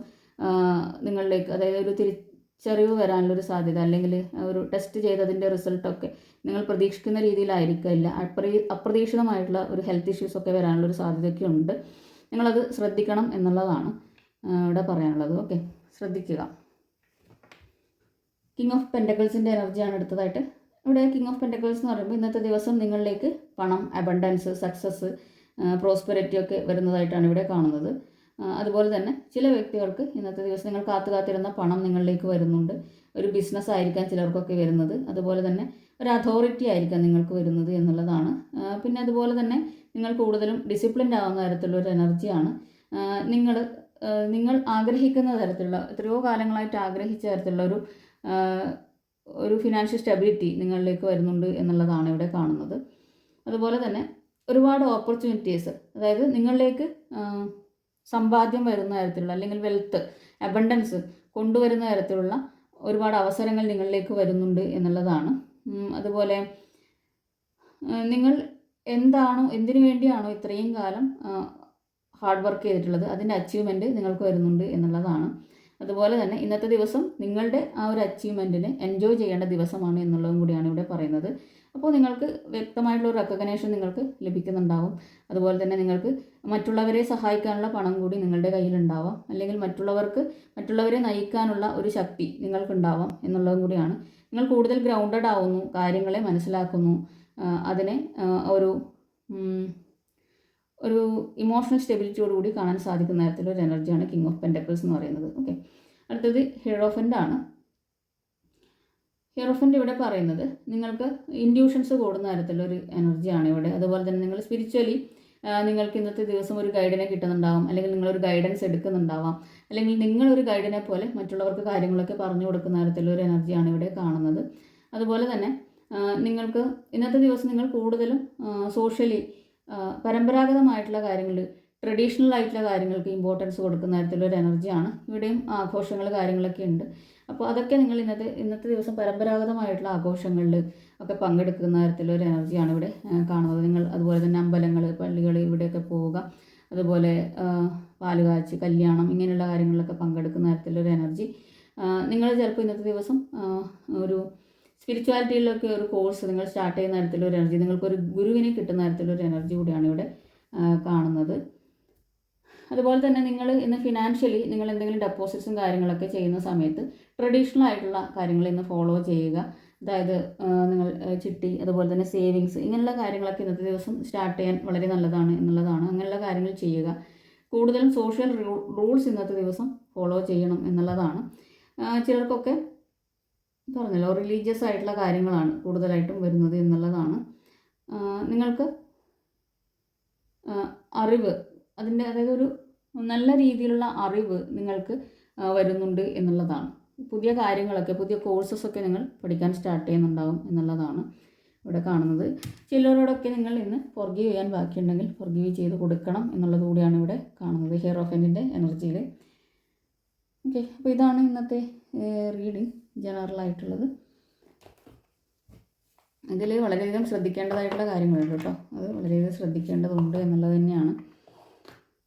നിങ്ങളിലേക്ക് അതായത് ഒരു തിരിച്ചറിവ് വരാനുള്ളൊരു സാധ്യത അല്ലെങ്കിൽ ഒരു ടെസ്റ്റ് ചെയ്തതിന്റെ റിസൾട്ടൊക്കെ നിങ്ങൾ പ്രതീക്ഷിക്കുന്ന രീതിയിലായിരിക്കില്ല. അപ്രീ അപ്രതീക്ഷിതമായിട്ടുള്ള ഒരു ഹെൽത്ത് ഇഷ്യൂസ് ഒക്കെ വരാനുള്ളൊരു സാധ്യതയൊക്കെ ഉണ്ട്. നിങ്ങളത് ശ്രദ്ധിക്കണം എന്നുള്ളതാണ് ഇവിടെ പറയാനുള്ളത്. ഓക്കെ. ശ്രദ്ധിക്കുക. കിങ് ഓഫ് പെന്റക്കിൾസിന്റെ എനർജിയാണ് എടുത്തതായിട്ട് ഇവിടെ കിങ് ഓഫ് പെന്റക്കിൾസ് എന്ന് പറയുമ്പോൾ ഇന്നത്തെ ദിവസം നിങ്ങളിലേക്ക് പണം അബണ്ടൻസ് സക്സസ് പ്രോസ്പെരിറ്റി ഒക്കെ വരുന്നതായിട്ടാണ് ഇവിടെ കാണുന്നത്. അതുപോലെ തന്നെ ചില വ്യക്തികൾക്ക് ഇന്നത്തെ ദിവസം നിങ്ങൾ കാത്തു കാത്തിരുന്ന പണം നിങ്ങളിലേക്ക് വരുന്നുണ്ട്. ഒരു ബിസിനസ് ആയിരിക്കാം ചിലർക്കൊക്കെ വരുന്നത്. അതുപോലെ തന്നെ ഒരു അതോറിറ്റി ആയിരിക്കാം നിങ്ങൾക്ക് വരുന്നത് എന്നുള്ളതാണ്. പിന്നെ അതുപോലെ തന്നെ നിങ്ങൾ കൂടുതലും ഡിസിപ്ലിൻഡ് ആവുന്ന തരത്തിലുള്ള ഒരു എനർജിയാണ് നിങ്ങൾ നിങ്ങൾ ആഗ്രഹിക്കുന്ന തരത്തിലുള്ള എത്രയോ കാലങ്ങളായിട്ട് ആഗ്രഹിച്ച തരത്തിലുള്ള ഒരു ഒരു ഫിനാൻഷ്യൽ സ്റ്റെബിലിറ്റി നിങ്ങളിലേക്ക് വരുന്നുണ്ട് എന്നുള്ളതാണ് ഇവിടെ കാണുന്നത്. അതുപോലെ തന്നെ ഒരുപാട് ഓപ്പർച്യൂണിറ്റീസ് അതായത് നിങ്ങളിലേക്ക് സമ്പാദ്യം വരുന്ന തരത്തിലുള്ള അല്ലെങ്കിൽ വെൽത്ത് അബണ്ടൻസ് കൊണ്ടുവരുന്ന തരത്തിലുള്ള ഒരുപാട് അവസരങ്ങൾ നിങ്ങളിലേക്ക് വരുന്നുണ്ട് എന്നുള്ളതാണ്. അതുപോലെ നിങ്ങൾ എന്താണോ എന്തിനു വേണ്ടിയാണോ ഇത്രയും കാലം ഹാർഡ് വർക്ക് ചെയ്തിട്ടുള്ളത് അതിന്റെ അച്ചീവ്മെന്റ് നിങ്ങൾക്ക് വരുന്നുണ്ട് എന്നുള്ളതാണ്. അതുപോലെ തന്നെ ഇന്നത്തെ ദിവസം നിങ്ങളുടെ ആ ഒരു അച്ചീവ്മെന്റിനെ എൻജോയ് ചെയ്യേണ്ട ദിവസമാണ് എന്നുള്ളതും കൂടിയാണ് ഇവിടെ പറയുന്നത്. അപ്പോൾ നിങ്ങൾക്ക് വ്യക്തമായിട്ടുള്ള റെക്കഗ്നേഷൻ നിങ്ങൾക്ക് ലഭിക്കുന്നുണ്ടാവും. അതുപോലെ തന്നെ നിങ്ങൾക്ക് മറ്റുള്ളവരെ സഹായിക്കാനുള്ള പണം കൂടി നിങ്ങളുടെ കയ്യിലുണ്ടാവാം. അല്ലെങ്കിൽ മറ്റുള്ളവർക്ക് മറ്റുള്ളവരെ നയിക്കാനുള്ള ഒരു ശക്തി നിങ്ങൾക്കുണ്ടാവാം എന്നുള്ളതും കൂടിയാണ്. നിങ്ങൾ കൂടുതൽ ഗ്രൗണ്ടഡ് ആവുന്നു കാര്യങ്ങളെ മനസ്സിലാക്കുന്നു. അതിനെ ഒരു ഒരു ഇമോഷണൽ സ്റ്റെബിലിറ്റിയോട് കൂടി കാണാൻ സാധിക്കുന്ന തരത്തിലുള്ള ഒരു എനർജിയാണ് കിങ് ഓഫ് പെന്റക്കിൾസ് എന്ന് പറയുന്നത്. ഓക്കെ അടുത്തത് ഹീറോഫന്റ് ആണ്. ഹീറോഫന്റ് ഇവിടെ പറയുന്നത് നിങ്ങൾക്ക് ഇൻഡ്യൂഷൻസ് കൂടുന്ന തരത്തിലുള്ള തരത്തിലൊരു എനർജിയാണ് ഇവിടെ. അതുപോലെ തന്നെ നിങ്ങൾ സ്പിരിച്വലി നിങ്ങൾക്ക് ഇന്നത്തെ ദിവസം ഒരു ഗൈഡിനെ കിട്ടുന്നുണ്ടാവാം. അല്ലെങ്കിൽ നിങ്ങളൊരു ഗൈഡൻസ് എടുക്കുന്നുണ്ടാവാം. അല്ലെങ്കിൽ നിങ്ങളൊരു ഗൈഡിനെ പോലെ മറ്റുള്ളവർക്ക് കാര്യങ്ങളൊക്കെ പറഞ്ഞു കൊടുക്കുന്ന തരത്തിലുള്ള ഒരു എനർജിയാണ് ഇവിടെ കാണുന്നത്. അതുപോലെ തന്നെ നിങ്ങൾക്ക് ഇന്നത്തെ ദിവസം നിങ്ങൾ കൂടുതലും സോഷ്യലി പരമ്പരാഗതമായിട്ടുള്ള കാര്യങ്ങൾ ട്രഡീഷണൽ ആയിട്ടുള്ള കാര്യങ്ങൾക്ക് ഇമ്പോർട്ടൻസ് കൊടുക്കുന്ന തരത്തിലുള്ള ഒരു എനർജിയാണ് ഇവിടെയും ആഘോഷങ്ങൾ കാര്യങ്ങളൊക്കെ ഉണ്ട്. അപ്പോൾ അതൊക്കെ നിങ്ങൾ ഇന്നത്തെ ഇന്നത്തെ ദിവസം പരമ്പരാഗതമായിട്ടുള്ള ആഘോഷങ്ങളിൽ ഒക്കെ പങ്കെടുക്കുന്ന തരത്തിലുള്ള ഒരു എനർജിയാണ് ഇവിടെ കാണുന്നത്. നിങ്ങൾ അതുപോലെ തന്നെ അമ്പലങ്ങൾ പള്ളികൾ ഇവിടെയൊക്കെ പോവുക. അതുപോലെ പാലുകാച്ച് കല്യാണം ഇങ്ങനെയുള്ള കാര്യങ്ങളിലൊക്കെ പങ്കെടുക്കുന്ന തരത്തിലുള്ള ഒരു എനർജി നിങ്ങൾ ചിലപ്പോൾ ഇന്നത്തെ ദിവസം ഒരു സ്പിരിച്വാലിറ്റിയിലൊക്കെ ഒരു കോഴ്സ് നിങ്ങൾ സ്റ്റാർട്ട് ചെയ്യുന്ന തരത്തിലൊരു എനർജി നിങ്ങൾക്കൊരു ഗുരുവിനെ കിട്ടുന്ന തരത്തിലൊരു എനർജി കൂടിയാണ് ഇവിടെ കാണുന്നത്. അതുപോലെ തന്നെ നിങ്ങൾ ഇന്ന് ഫിനാൻഷ്യലി നിങ്ങൾ എന്തെങ്കിലും ഡെപ്പോസിറ്റ്സും കാര്യങ്ങളൊക്കെ ചെയ്യുന്ന സമയത്ത് ട്രഡീഷണൽ ആയിട്ടുള്ള കാര്യങ്ങൾ ഇന്ന് ഫോളോ ചെയ്യുക. അതായത് നിങ്ങൾ ചിട്ടി അതുപോലെ തന്നെ സേവിങ്സ് ഇങ്ങനെയുള്ള കാര്യങ്ങളൊക്കെ ഇന്നത്തെ ദിവസം സ്റ്റാർട്ട് ചെയ്യാൻ വളരെ നല്ലതാണ് എന്നുള്ളതാണ്. അങ്ങനെയുള്ള കാര്യങ്ങൾ ചെയ്യുക. കൂടുതലും സോഷ്യൽ റൂൾസ് ഇന്നത്തെ ദിവസം ഫോളോ ചെയ്യണം എന്നുള്ളതാണ്. ചിലർക്കൊക്കെ പറഞ്ഞല്ലോ റിലീജിയസ് ആയിട്ടുള്ള കാര്യങ്ങളാണ് കൂടുതലായിട്ടും വരുന്നത് എന്നുള്ളതാണ്. നിങ്ങൾക്ക് അറിവ് അതിന്റെ അതായത് ഒരു നല്ല രീതിയിലുള്ള അറിവ് നിങ്ങൾക്ക് വരുന്നുണ്ട് എന്നുള്ളതാണ്. പുതിയ കാര്യങ്ങളൊക്കെ പുതിയ കോഴ്സസ് ഒക്കെ നിങ്ങൾ പഠിക്കാൻ സ്റ്റാർട്ട് ചെയ്യുന്നുണ്ടാവും എന്നുള്ളതാണ് ഇവിടെ കാണുന്നത്. ചിലരോടൊക്കെ നിങ്ങൾ ഇന്ന് ഫോർഗീവ് ചെയ്യാൻ ബാക്കിയുണ്ടെങ്കിൽ ഫോർഗീവ് ചെയ്ത് കൊടുക്കണം എന്നുള്ളത് കൂടിയാണ് ഇവിടെ കാണുന്നത് ഹെയർ ഓഫ് എൻഡിന്റെ എനർജിയിൽ ഓക്കെ അപ്പോൾ ഇതാണ് ഇന്നത്തെ റീഡിങ് ജനറലായിട്ടുള്ളത് ഇതിൽ വളരെയധികം ശ്രദ്ധിക്കേണ്ടതായിട്ടുള്ള കാര്യങ്ങളുണ്ട് കേട്ടോ. അത് വളരെയധികം ശ്രദ്ധിക്കേണ്ടതുണ്ട് എന്നുള്ളത് തന്നെയാണ്.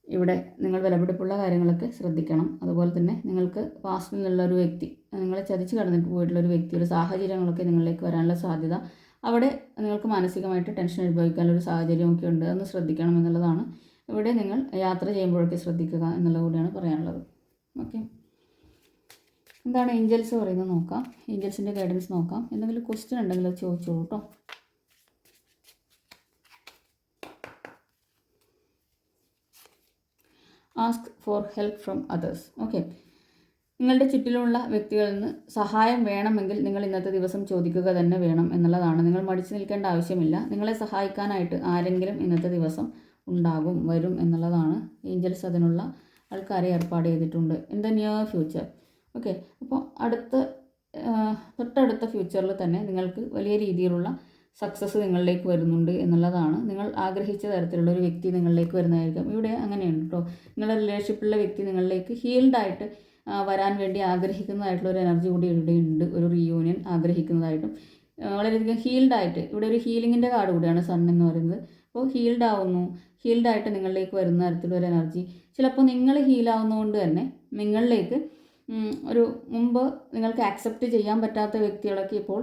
ഇവിടെ നിങ്ങൾ വിലപിടിപ്പുള്ള കാര്യങ്ങളൊക്കെ ശ്രദ്ധിക്കണം. അതുപോലെ തന്നെ നിങ്ങൾക്ക് പാസ്റ്റിൽ നിന്നുള്ള ഒരു വ്യക്തി നിങ്ങളെ ചതിച്ച് കടന്നിട്ട് പോയിട്ടുള്ള ഒരു വ്യക്തിയുടെ സാഹചര്യങ്ങളൊക്കെ നിങ്ങളിലേക്ക് വരാനുള്ള സാധ്യത അവിടെ നിങ്ങൾക്ക് മാനസികമായിട്ട് ടെൻഷൻ അനുഭവിക്കാനുള്ള ഒരു സാഹചര്യമൊക്കെ ഉണ്ട്. അതൊന്ന് ശ്രദ്ധിക്കണം എന്നുള്ളതാണ്. ഇവിടെ നിങ്ങൾ യാത്ര ചെയ്യുമ്പോഴൊക്കെ ശ്രദ്ധിക്കുക എന്നുള്ളത് കൂടിയാണ് പറയാനുള്ളത്. ഓക്കെ എന്താണ് ഏഞ്ചൽസ് പറയുന്നത് നോക്കാം. ഏഞ്ചൽസിന്റെ ഗൈഡൻസ് നോക്കാം. എന്തെങ്കിലും ക്വസ്റ്റ്യൻ ഉണ്ടെങ്കിൽ അത് ചോദിച്ചോളൂ കേട്ടോ ask for help from others okay നിങ്ങളുടെ ചുറ്റിലുള്ള വ്യക്തികളിൽ നിന്ന് സഹായം വേണമെങ്കിൽ നിങ്ങൾ ഇന്നത്തെ ദിവസം ചോദിക്കുക തന്നെ വേണം എന്നുള്ളതാണ്. നിങ്ങൾ മടിച്ചു നിൽക്കേണ്ട ആവശ്യമില്ല. നിങ്ങളെ സഹായിക്കാനായിട്ട് ആരെങ്കിലും ഇന്നത്തെ ദിവസം ഉണ്ടാകും വരും എന്നുള്ളതാണ്. ഏഞ്ചൽസ് അതിനുള്ള ആൾക്കാരെ ഏർപ്പാട് ചെയ്തിട്ടുണ്ട്. In the near future okay. അപ്പോൾ അടുത്ത തൊട്ടടുത്ത ഫ്യൂച്ചറിൽ തന്നെ നിങ്ങൾക്ക് വലിയ രീതിയിലുള്ള സക്സസ് നിങ്ങളിലേക്ക് വരുന്നുണ്ട് എന്നുള്ളതാണ്. നിങ്ങൾ ആഗ്രഹിച്ച തരത്തിലുള്ള ഒരു വ്യക്തി നിങ്ങളിലേക്ക് വരുന്നതായിരിക്കും. ഇവിടെ അങ്ങനെയാണ് കേട്ടോ. നിങ്ങളുടെ റിലേഷൻഷിപ്പുള്ള വ്യക്തി നിങ്ങളിലേക്ക് ഹീൽഡായിട്ട് വരാൻ വേണ്ടി ആഗ്രഹിക്കുന്നതായിട്ടുള്ള ഒരു എനർജി കൂടി ഇവിടെ ഉണ്ട്. ഒരു റീയൂണിയൻ ആഗ്രഹിക്കുന്നതായിട്ടും വളരെയധികം ഹീൽഡായിട്ട് ഇവിടെ ഒരു ഹീലിങ്ങിന്റെ കാർഡ് കൂടിയാണ് സൺ എന്ന് പറയുന്നത്. അപ്പോൾ ഹീൽഡ് ആവുന്നു. ഹീൽഡ് ആയിട്ട് നിങ്ങളിലേക്ക് വരുന്ന തരത്തിലുള്ള ഒരു എനർജി ചിലപ്പോൾ നിങ്ങൾ ഹീലാവുന്നതുകൊണ്ട് തന്നെ നിങ്ങളിലേക്ക് ഒരു മുമ്പ് നിങ്ങൾക്ക് ആക്സെപ്റ്റ് ചെയ്യാൻ പറ്റാത്ത വ്യക്തികളൊക്കെ ഇപ്പോൾ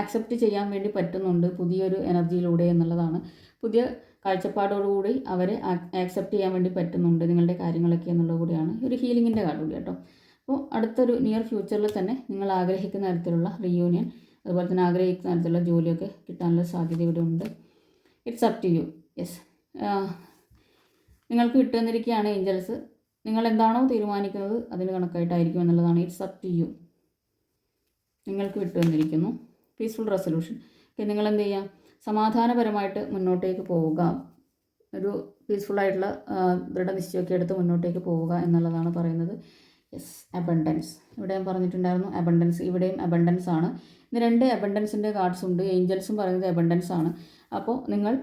ആക്സെപ്റ്റ് ചെയ്യാൻ വേണ്ടി പറ്റുന്നുണ്ട് പുതിയൊരു എനർജിയിലൂടെ എന്നുള്ളതാണ്. പുതിയ കാഴ്ചപ്പാടോടുകൂടി അവരെ ആക്സെപ്റ്റ് ചെയ്യാൻ വേണ്ടി പറ്റുന്നുണ്ട് നിങ്ങളുടെ കാര്യങ്ങളൊക്കെ എന്നുള്ളത് കൂടിയാണ്. ഒരു ഹീലിങ്ങിന്റെ കാർഡ് കൂടി കേട്ടോ. അപ്പോൾ അടുത്തൊരു നിയർ ഫ്യൂച്ചറിൽ തന്നെ നിങ്ങൾ ആഗ്രഹിക്കുന്ന തരത്തിലുള്ള റീയൂണിയൻ അതുപോലെ തന്നെ ആഗ്രഹിക്കുന്ന തരത്തിലുള്ള ജോലിയൊക്കെ കിട്ടാനുള്ള സാധ്യത ഇവിടെ ഉണ്ട്. It's up to you yes നിങ്ങൾക്ക് കിട്ടുന്നിരിക്കുകയാണ് ഏഞ്ചൽസ് നിങ്ങൾ എന്താണോ തീരുമാനിക്കുന്നത് അതിന് കണക്കായിട്ടായിരിക്കും എന്നുള്ളതാണ്. ഇറ്റ്സ് അപ് ടു യു നിങ്ങൾക്ക് വിട്ടുവന്നിരിക്കുന്നു പീസ്ഫുൾ റെസൊല്യൂഷൻ ഓക്കെ നിങ്ങൾ എന്ത് ചെയ്യുക സമാധാനപരമായിട്ട് മുന്നോട്ടേക്ക് പോവുക. ഒരു ആ, ദൃഢനിശ്ചയമൊക്കെ എടുത്ത് മുന്നോട്ടേക്ക് പോവുക എന്നുള്ളതാണ് പറയുന്നത്. യെസ് അബണ്ടൻസ് ഇവിടെ ഞാൻ പറഞ്ഞിട്ടുണ്ടായിരുന്നു അബണ്ടൻസ് ഇവിടെയും അബണ്ടൻസ് ആണ്. ഇന്ന് രണ്ട് അബണ്ടൻസിന്റെ കാർഡ്സ് ഉണ്ട്. ഏഞ്ചൽസും പറയുന്നത് അബണ്ടൻസ് ആണ്. അപ്പോൾ നിങ്ങൾ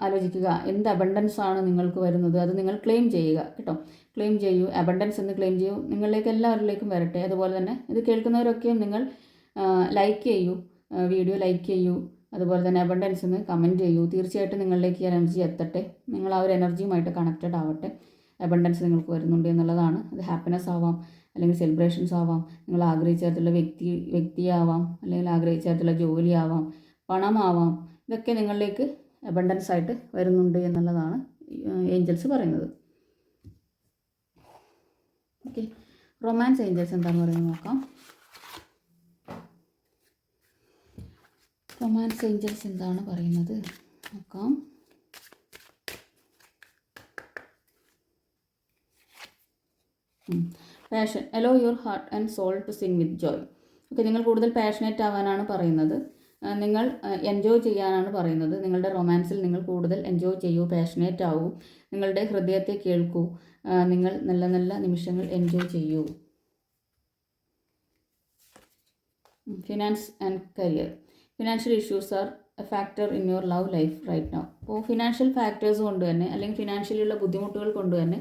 ആലോചിക്കുക. എന്ത് അബണ്ടൻസ് ആണ് നിങ്ങൾക്ക് വരുന്നത്? അത് നിങ്ങൾ ക്ലെയിം ചെയ്യുക കേട്ടോ. ക്ലെയിം ചെയ്യൂ. അബണ്ടൻസ് എന്ന് ക്ലെയിം ചെയ്യൂ. നിങ്ങളിലേക്ക് എല്ലാവരിലേക്കും വരട്ടെ. അതുപോലെ തന്നെ ഇത് കേൾക്കുന്നവരൊക്കെയും നിങ്ങൾ ലൈക്ക് ചെയ്യൂ. വീഡിയോ ലൈക്ക് ചെയ്യൂ. അതുപോലെ തന്നെ അബണ്ടൻസ് എന്ന് കമന്റ് ചെയ്യൂ. തീർച്ചയായിട്ടും നിങ്ങളിലേക്ക് ഈ എനർജി എത്തട്ടെ. നിങ്ങൾ ആ ഒരു എനർജിയുമായിട്ട് കണക്റ്റഡ് ആവട്ടെ. അബണ്ടൻസ് നിങ്ങൾക്ക് വരുന്നുണ്ട് എന്നുള്ളതാണ്. അത് ഹാപ്പിനെസ് ആവാം. അല്ലെങ്കിൽ സെലിബ്രേഷൻസ് ആവാം. നിങ്ങൾ ആഗ്രഹിച്ച വ്യക്തി വ്യക്തിയാവാം. അല്ലെങ്കിൽ ആഗ്രഹിച്ച ജോലിയാവാം. പണമാവാം. ഇതൊക്കെ നിങ്ങളിലേക്ക് അബണ്ടൻസ് ആയിട്ട് വരുന്നുണ്ട് എന്നുള്ളതാണ് ഏഞ്ചൽസ് പറയുന്നത്. ഓക്കെ റൊമാൻസ് ഏഞ്ചൽസ് എന്താണെന്ന് പറയുന്നത് നോക്കാം. റൊമാൻസ് ഏഞ്ചൽസ് എന്താണ് പറയുന്നത്? നോക്കാം. Passion allow your heart and soul to sing with joy okay നിങ്ങൾ കൂടുതൽ പാഷനേറ്റ് ആവാനാണ് പറയുന്നത്. നിങ്ങൾ എൻജോയ് ചെയ്യാനാണ് പറയുന്നത്. നിങ്ങളുടെ റൊമാൻസിൽ നിങ്ങൾ കൂടുതൽ എൻജോയ് ചെയ്യൂ പാഷനേറ്റ് ആവൂ. നിങ്ങളുടെ ഹൃദയത്തെ കേൾക്കൂ. നിങ്ങൾ നല്ല നല്ല നിമിഷങ്ങൾ എൻജോയ് ചെയ്യൂ. Finance and career financial issues are a factor in your love life right now അപ്പോൾ ഫിനാൻഷ്യൽ ഫാക്ടേഴ്സ് കൊണ്ട് തന്നെ അല്ലെങ്കിൽ ഫിനാൻഷ്യലിയുള്ള ബുദ്ധിമുട്ടുകൾ കൊണ്ട് തന്നെ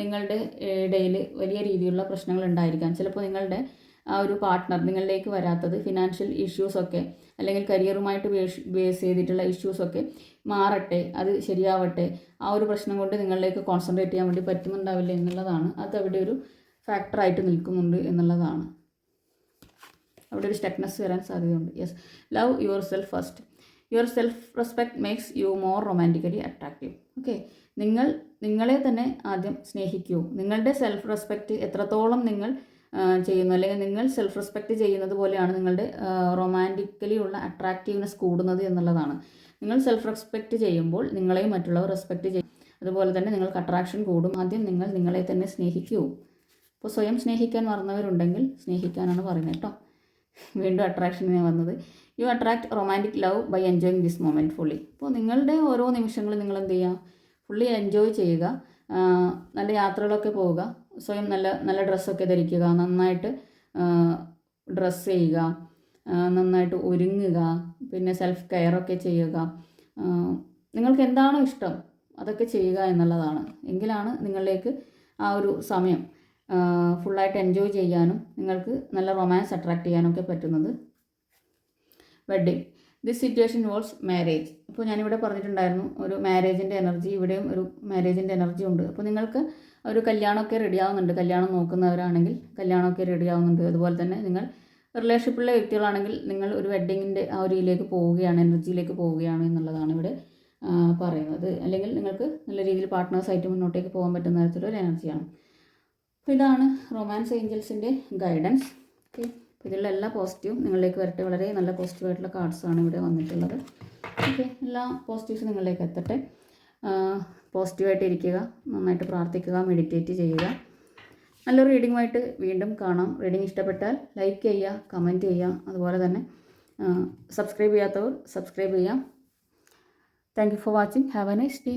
നിങ്ങളുടെ ഇടയിൽ വലിയ രീതിയിലുള്ള പ്രശ്നങ്ങൾ ഉണ്ടായിരിക്കാം. ചിലപ്പോൾ നിങ്ങളുടെ ആ ഒരു പാർട്ട്ണർ നിങ്ങളിലേക്ക് വരാത്തത് ഫിനാൻഷ്യൽ ഇഷ്യൂസൊക്കെ അല്ലെങ്കിൽ കരിയറുമായിട്ട് ബേസ് ബേസ് ചെയ്തിട്ടുള്ള ഇഷ്യൂസൊക്കെ മാറട്ടെ അത് ശരിയാവട്ടെ ആ ഒരു പ്രശ്നം കൊണ്ട് നിങ്ങളിലേക്ക് കോൺസെൻട്രേറ്റ് ചെയ്യാൻ വേണ്ടി പറ്റുന്നുണ്ടാവില്ല എന്നുള്ളതാണ്. അത് അവിടെ ഒരു ഫാക്ടറായിട്ട് നിൽക്കുന്നുണ്ട് എന്നുള്ളതാണ്. അവിടെ ഒരു സ്റ്റക്നെസ് വരാൻ സാധ്യതയുണ്ട്. Yes love yourself first your self respect makes you more romantically attractive okay നിങ്ങൾ നിങ്ങളെ തന്നെ ആദ്യം സ്നേഹിക്കൂ. നിങ്ങളുടെ സെൽഫ് റെസ്പെക്റ്റ് എത്രത്തോളം നിങ്ങൾ ചെയ്യുന്നു. അല്ലെങ്കിൽ നിങ്ങൾ സെൽഫ് റെസ്പെക്റ്റ് ചെയ്യുന്നത് പോലെയാണ് നിങ്ങളുടെ റൊമാന്റിക്കലി ഉള്ള അട്രാക്റ്റീവ്നെസ് കൂടുന്നത് എന്നുള്ളതാണ്. നിങ്ങൾ സെൽഫ് റെസ്പെക്റ്റ് ചെയ്യുമ്പോൾ നിങ്ങളെയും മറ്റുള്ളവർ റെസ്പെക്റ്റ് ചെയ്യും. അതുപോലെ തന്നെ നിങ്ങൾക്ക് അട്രാക്ഷൻ കൂടും. ആദ്യം നിങ്ങൾ നിങ്ങളെ തന്നെ സ്നേഹിക്കൂ. അപ്പോൾ സ്വയം സ്നേഹിക്കാൻ മറന്നവരുണ്ടെങ്കിൽ സ്നേഹിക്കാനാണ് പറയുന്നത് കേട്ടോ. വീണ്ടും അട്രാക്ഷനെ വന്നത്. You attract romantic love by enjoying this moment fully അപ്പോൾ നിങ്ങളുടെ ഓരോ നിമിഷങ്ങളും നിങ്ങൾ എന്ത് ചെയ്യുക? ഫുള്ളി എൻജോയ് ചെയ്യുക. നല്ല യാത്രകളൊക്കെ പോവുക. സ്വയം നല്ല നല്ല ഡ്രസ്സൊക്കെ ധരിക്കുക നന്നായിട്ട് ഡ്രസ്സ് ചെയ്യുക നന്നായിട്ട് ഒരുങ്ങുക പിന്നെ സെൽഫ് കെയറൊക്കെ ചെയ്യുക. നിങ്ങൾക്ക് എന്താണോ ഇഷ്ടം അതൊക്കെ ചെയ്യുക എന്നുള്ളതാണ്. എങ്കിലാണ് നിങ്ങളിലേക്ക് ആ ഒരു സമയം ഫുള്ളായിട്ട് എൻജോയ് ചെയ്യാനും നിങ്ങൾക്ക് നല്ല റൊമാൻസ് അട്രാക്റ്റ് ചെയ്യാനൊക്കെ പറ്റുന്നത്. Wedding this situation involves marriage ഇപ്പോൾ ഞാനിവിടെ പറഞ്ഞിട്ടുണ്ടായിരുന്നു ഒരു മാരേജിന്റെ എനർജി ഇവിടെയും ഒരു മാരേജിന്റെ എനർജി ഉണ്ട്. അപ്പോൾ നിങ്ങൾക്ക് ഒരു കല്യാണമൊക്കെ റെഡി ആവുന്നുണ്ട്. കല്യാണം നോക്കുന്നവരാണെങ്കിൽ കല്യാണമൊക്കെ റെഡി ആവുന്നുണ്ട്. അതുപോലെ തന്നെ നിങ്ങൾ റിലേഷൻഷിപ്പുള്ള വ്യക്തികളാണെങ്കിൽ നിങ്ങൾ ഒരു വെഡ്ഡിങ്ങിന്റെ ആ ഒരു ഇതിലേക്ക് പോവുകയാണ് എനർജിയിലേക്ക് പോവുകയാണ് എന്നുള്ളതാണ് ഇവിടെ പറയുന്നത്. അല്ലെങ്കിൽ നിങ്ങൾക്ക് നല്ല രീതിയിൽ പാർട്ട്നേഴ്സായിട്ട് മുന്നോട്ടേക്ക് പോകാൻ പറ്റുന്ന തരത്തിലൊരു എനർജിയാണ് അപ്പോൾ ഇതാണ് റൊമാൻസ് ഏഞ്ചൽസിന്റെ ഗൈഡൻസ് ഓക്കെ ഇതിലുള്ള എല്ലാ പോസിറ്റീവും നിങ്ങളിലേക്ക് വരട്ടെ. വളരെ നല്ല പോസിറ്റീവായിട്ടുള്ള കാർഡ്സാണ് ഇവിടെ വന്നിട്ടുള്ളത്. ഓക്കെ എല്ലാ പോസിറ്റീവ്സും നിങ്ങളിലേക്ക് എത്തട്ടെ. പോസിറ്റീവായിട്ട് ഇരിക്കുക നന്നായിട്ട് പ്രാർത്ഥിക്കുക മെഡിറ്റേറ്റ് ചെയ്യുക. നല്ലൊരു റീഡിങ്ങുമായിട്ട് വീണ്ടും കാണാം. റീഡിംഗ് ഇഷ്ടപ്പെട്ടാൽ ലൈക്ക് ചെയ്യുക കമന്റ് ചെയ്യുക. അതുപോലെ തന്നെ സബ്സ്ക്രൈബ് ചെയ്യാത്തവർ സബ്സ്ക്രൈബ് ചെയ്യാം. Thank you for watching have a nice day